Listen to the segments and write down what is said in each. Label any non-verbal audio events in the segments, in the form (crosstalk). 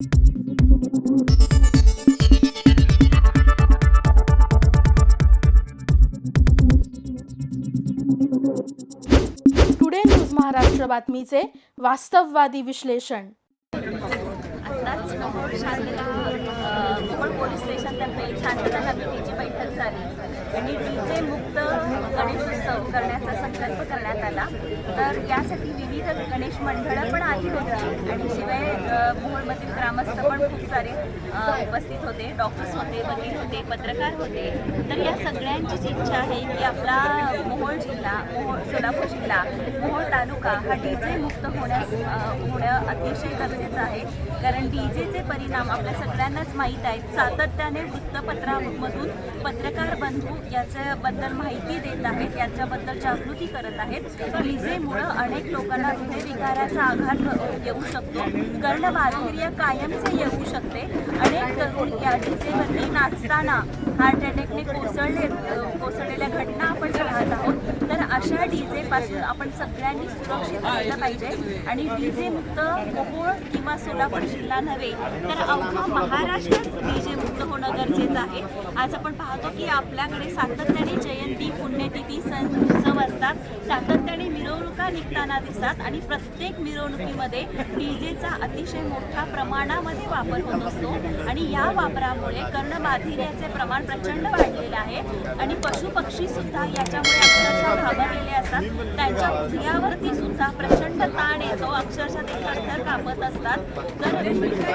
Today news Maharashtra बातमीचे वास्तववादी विश्लेषण आताच मोहोळ पोलीस स्टेशनतर्फे शांतता समितीची बैठक झाली. आणि डीजे मुक्त गणेशोत्सव करण्याचा संकल्प करण्यात आला. तर यासाठी विविध गणेश मंडळं पण आली होती आणि शिवाय अ, मोहोळमधील ग्रामस्थ पण खूप सारे उपस्थित होते डॉक्टर्स होते वकील होते पत्रकार होते. तर या सगळ्यांचीच इच्छा आहे की आपला मोहोळ जिल्हा मोहोळ सोलापूर जिल्हा मोहोळ तालुका हा डीजे मुक्त होण्यास होणं अतिशय गरजेचं आहे. कारण डीजेचे परिणाम आपल्या सगळ्यांनाच माहीत आहेत. सातत्याने वृत्तपत्रामधून पत्रकार बंधू याच्याबद्दल माहिती देत आहेत याच्याबद्दल जागृती करत आहेत. डीजेमुळं अनेक लोकांना हृदयविकाराचा आघात येऊ शकतो. कर्णबाधिर्य कायमचे येऊ शकते. अनेक तरुण या डीजेवरती नाचताना हार्ट अटॅकने कोसळले कोसळलेल्या घटना आपण पाहत आहोत तर अशा डीजे पासून आपण सगळ्यांनी सुरक्षित राहिलं पाहिजे. आणि डीजे मुक्त मोहोळ किंवा सोलापूर जिल्हा नव्हे तर अवघा महाराष्ट्रात डीजे मुक्त होणं गरजेचं आहे. आज आपण पाहतो की आपल्याकडे सातत्याने जयंती पुण्यतिथी सण उत्सव असतात. सातत्याने मिरवणुका निघताना दिसतात आणि प्रत्येक मिरवणुकीमध्ये डीजेचा अतिशय मोठ्या प्रमाणामध्ये वापर होत असतो. आणि या वापरामुळे कर्णबाधिर्याचे प्रमाण प्रचंड वाढलेलं आहे. आणि पशुपक्षी सुद्धा याच्यामुळे अक्षरशः घाबरलेले असतात. त्यांच्या हृदयावरती सुद्धा प्रचंड ताण येतो. अक्षरशः ते थरथर कापत असतात. तर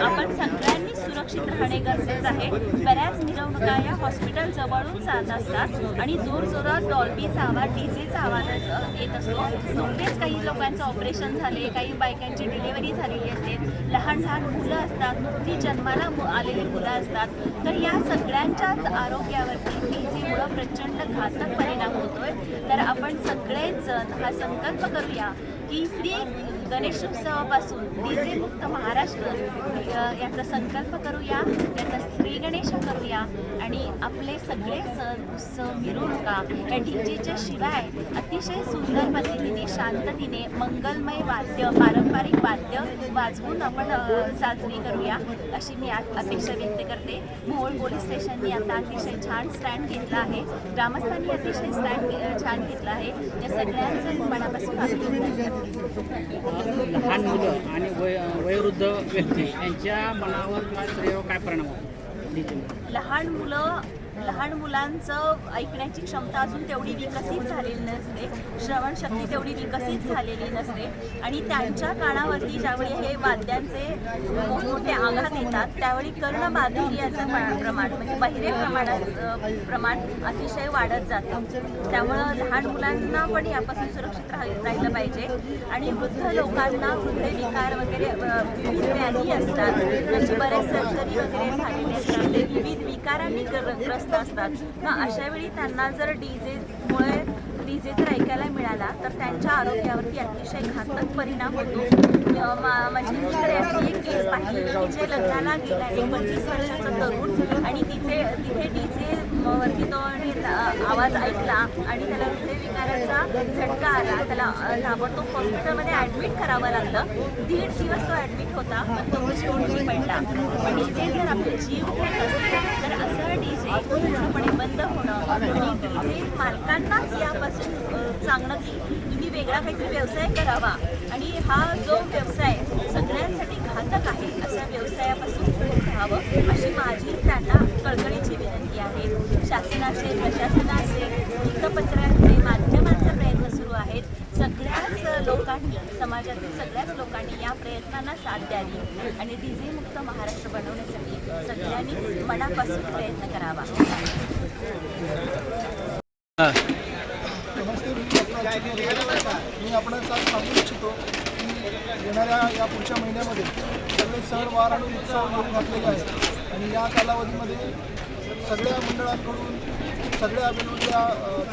आपण सगळ्यांनी सुरक्षित राहणे गरजेचं आहे. बऱ्याच मिरवणुका या हॉस्पिटल जवळून जात असतात. आणि जोर जोरात डॉल्बीचा आवाज डीजेचा आवाज अस- येत असतो. नुकतेच काही लोकांचं ऑपरेशन झाले काही बायकांची डिलिव्हरी झालेली असते. लहान लहान मुलं असतात नुकती जन्माला मु- आलेली मुलं असतात. तर या सगळ्यांच्याच आरोग्यावरती डीजेमुळं प्रचंड घातक परिणाम होतोय. तर आपण सगळेच जण हा संकल्प करूया की श्री गणेशोत्सवापासून डीजे मुक्त महाराष्ट्र याचा संकल्प करूया. याचा गणेश करूया आणि आपले सगळे सण उत्सव मिरवणुका या डीजेच्या शिवाय अतिशय सुंदर पद्धतीने शांततेने मंगलमय वाद्य पारंपरिक वाद्य वाजवून आपण साजरी करूया अशी मी अपेक्षा व्यक्त करते. मोहोळ पोलीस स्टेशननी आता अतिशय छान स्टँड घेतला आहे. ग्रामस्थांनी अतिशय स्टँड छान घेतला आहे. या सगळ्यांचं मनापासून लहान मुलं आणि वयोवृद्ध व्यक्ती यांच्या मनावर काय परिणाम होतो? लहान मुलं लहान मुलांचं ऐकण्याची क्षमता अजून तेवढी विकसित झालेली नसते. श्रवणशक्ती तेवढी विकसित झालेली नसते. आणि त्यांच्या कानावरती ज्यावेळी हे वाद्यांचे मोठमोठे आघात येतात त्यावेळी कर्णबाधिर्याचं याचं प्रमाण म्हणजे बहिरे प्रमाणात प्रमाण अतिशय वाढत जातं. त्यामुळं लहान मुलांना पण यापासून सुरक्षित राहिलं पाहिजे. आणि वृद्ध लोकांना हृदयविकार वगैरे अ, असतात. म्हणजे बरेच सर्जरी वगैरे झालेली असतात. ते विविध विकारांनी ग्रस्त असतात. मग अशा वेळी त्यांना जर डीजेमुळे डीजे जर ऐकायला मिळाला तर त्यांच्या आरोग्यावरती अतिशय घातक परिणाम होतो. माझी मा- म्हणजे याची एक केस पाहिली की जे लग्नाला गेला एक पंचवीस वर्षाचा तरुण आणि तिथे तिथे डीजे वरती तो आणि आवाज ऐकला आणि त्याला हृदयविकाराचा झटका आला. त्याला ताबडतोब हॉस्पिटलमध्ये ॲडमिट करावं लागलं. दीड दिवस तो ॲडमिट होता पण तो स्टोनची पडला. पण डीजे जर आपले जीव होत असेल तर असं डीजे पूर्णपणे बंद होणं आणि डीजे मालकांनाच यापासून सांगणं की तुम्ही वेगळा काहीतरी व्यवसाय करावा. आणि हा जो व्यवसाय सगळ्यांसाठी घातक आहे अशा व्यवसायापासून दूर राहावं अशी माझी त्यांना कळकळीची विनंती आहे. शासनाचे प्रशासनाचे वृत्तपत्रांचे माध्यमांचे प्रयत्न सुरू आहेत. सगळ्याच लोकांनी समाजातील सगळ्याच लोकांनी या प्रयत्नांना साथ द्यावी आणि डीजे मुक्त महाराष्ट्र बनवण्यासाठी सगळ्यांनी मनापासून प्रयत्न करावा. नमस्ते. मी आपण सांगू इच्छितो. येणाऱ्या या पुढच्या महिन्यामध्ये सगळे सण वार आणि उत्सव येऊन घातलेले आहेत. आणि या कालावधीमध्ये सगळ्या मंडळांकडून सगळ्या वेगवेगळ्या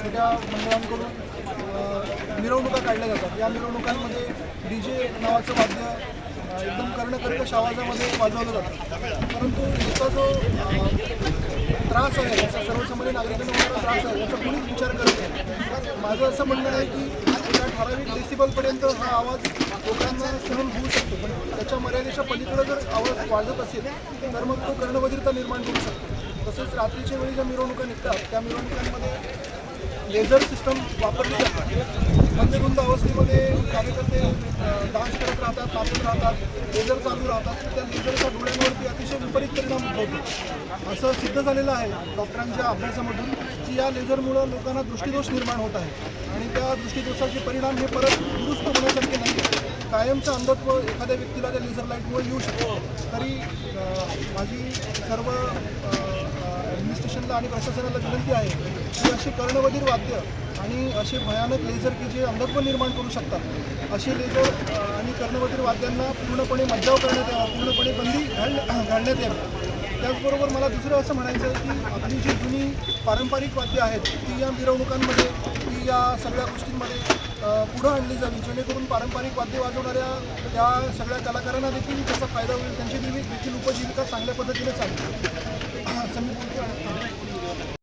छोट्या मंडळांकडून मिरवणुका काढल्या जातात. या मिरवणुकांमध्ये डी जे नावाचं वाद्य एकदम कर्णकर्कश आवाजामध्ये वाजवलं जातं. परंतु याचा जो त्रास आहे याचा सर्वसामान्य नागरिकांना होणारा त्रास आहे याचा कोणीच विचार करत नाही. माझं असं म्हणणं आहे की ठराविक डेसिबलपर्यंत हा आवाज लोकांना सहन होऊ शकतो. पण त्याच्या मर्यादेच्या पलीकडे जर आवाज वाढत असेल तर मग तो कर्णबधिरता निर्माण करू शकतो. तसेच रात्रीच्या वेळी ज्या मिरवणुका निघतात त्या मिरवणुकांमध्ये लेझर सिस्टम वापरली जाते मंदगुंद अवस्थेमध्ये कार्यकर्ते डान्स करत राहतात नाचत राहतात लेझर चालू राहतात. त्या लेझरच्या डोळ्यांवरती अतिशय विपरीत परिणाम होतो. असं सिद्ध झालेलं आहे डॉक्टरांच्या अभ्यासामधून. की या लेझरमुळं लोकांना दृष्टीदोष निर्माण होत आहे आणि त्या दृष्टीदोषाचे परिणाम हे परत दुरुस्त होण्यासारखे नाही कायमचं अंधत्व एखाद्या व्यक्तीला त्या लेझर लाईटमुळे येऊ शकतो. तरी माझी सर्व ॲडमिनिस्ट्रेशनला आणि प्रशासनाला विनंती आहे की असे कर्णवधीर वाद्य आणि असे भयानक लेझर की जे अंधत्व निर्माण करू शकतात असे लेझर आणि कर्णवधीर वाद्यांना पूर्णपणे मज्जाव करण्यात यावा पूर्णपणे बंदी घाल घालण्यात यावी. त्याचबरोबर मला दुसरं असं म्हणायचं आहे की आपली जी जुनी पारंपरिक वाद्य आहेत ती या मिरवणुकांमध्ये ती या सगळ्या गोष्टींमध्ये पुढं आणली जावी जेणेकरून पारंपरिक वाद्य वाजवणाऱ्या त्या सगळ्या कलाकारांना देखील त्याचा फायदा होईल त्यांची देखील उपजीविका चांगल्या पद्धतीने चालेल (clears throat)